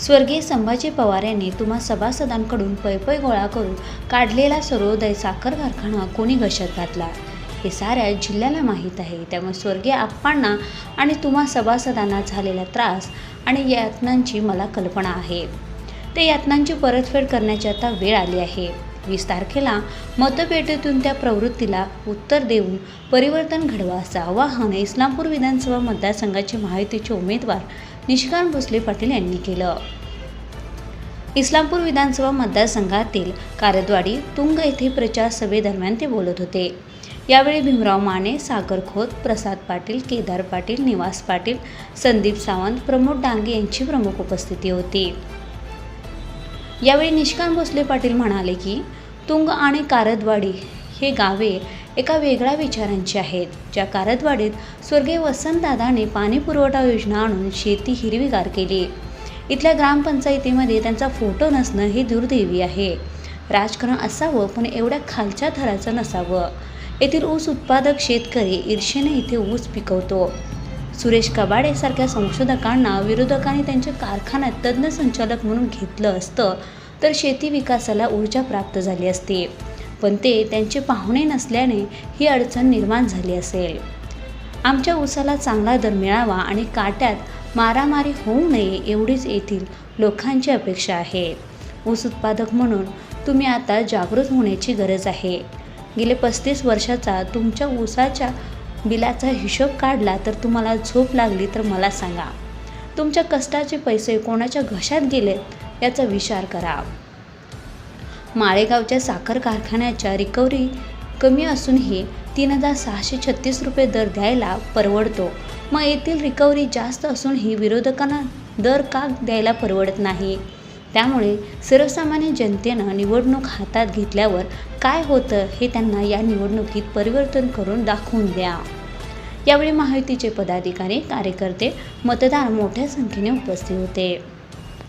स्वर्गीय संभाजी पवार यांनी तुम्हा सभासदांकडून पैपै गोळा करून काढलेला सर्वोदय साखर कारखाना कोणी घशात घातला? हे साऱ्या जिल्ह्याला माहीत आहे. त्यामुळे स्वर्गीय आप्पांना आणि तुम्हा सभासदांना झालेला त्रास आणि यातनांची मला कल्पना आहे. ते यातनांची परतफेड करण्याची आता वेळ आली आहे. वीस तारखेला मतपेटीतून त्या प्रवृत्तीला उत्तर देऊन परिवर्तन घडवा असं आवाहन इस्लामपूर विधानसभा मतदारसंघाचे माहितीचे उमेदवार निशिकांत भोसले पाटील यांनी केलं. इस्लामपूर विधानसभा मतदारसंघातील कारदवाडी तुंग येथे प्रचार सभेदरम्यान ते बोलत होते. यावेळी भीमराव माने सागर खोत प्रसाद पाटील केदार पाटील निवास पाटील संदीप सावंत प्रमोद डांगे यांची प्रमुख उपस्थिती होती. यावेळी निष्कांत भोसले पाटील म्हणाले की तुंग आणि कारदवाडी हे गावे एका वेगळ्या विचारांची आहेत. ज्या कारदवाडीत स्वर्गीय वसंतदादाने पाणी पुरवठा योजना आणून शेती हिरवीगार केली. इथल्या ग्रामपंचायतीमध्ये त्यांचा फोटो नसणं हे दुर्दैवी आहे. राजकारण असावं पण एवढ्या खालच्या थराचं नसावं. येथील ऊस उत्पादक शेतकरी ईर्षेने इथे ऊस पिकवतो. सुरेश कबाडेसारख्या संशोधकांना विरोधकांनी त्यांच्या कारखान्यात तज्ज्ञ संचालक म्हणून घेतलं असतं तर शेती विकासाला ऊर्जा प्राप्त झाली असती. पण ते त्यांचे पाहुणे नसल्याने ही अडचण निर्माण झाली असेल. आमच्या ऊसाला चांगला दर मिळावा आणि काट्यात मारामारी होऊ नये एवढीच येथील लोकांची अपेक्षा आहे. ऊस उत्पादक म्हणून तुम्ही आता जागृत होण्याची गरज आहे. गेले पस्तीस वर्षाचा तुमच्या ऊसाच्या बिलाचा हिशोब काढला तर तुम्हाला झोप लागली तर मला सांगा. तुमच्या कष्टाचे पैसे कोणाच्या घशात गेलेत याचा विचार करा. माळेगावच्या साखर कारखान्याच्या रिकव्हरी कमी असूनही तीन हजार सहाशे छत्तीस रुपये दर द्यायला परवडतो. मग येथील रिकव्हरी जास्त असूनही विरोधकांना दर का द्यायला परवडत नाही? त्यामुळे सर्वसामान्य जनतेनं निवडणूक हातात घेतल्यावर काय होतं हे त्यांना या निवडणुकीत परिवर्तन करून दाखवून द्या. यावेळी माहितीचे पदाधिकारी कार्यकर्ते मतदार मोठ्या संख्येने उपस्थित होते.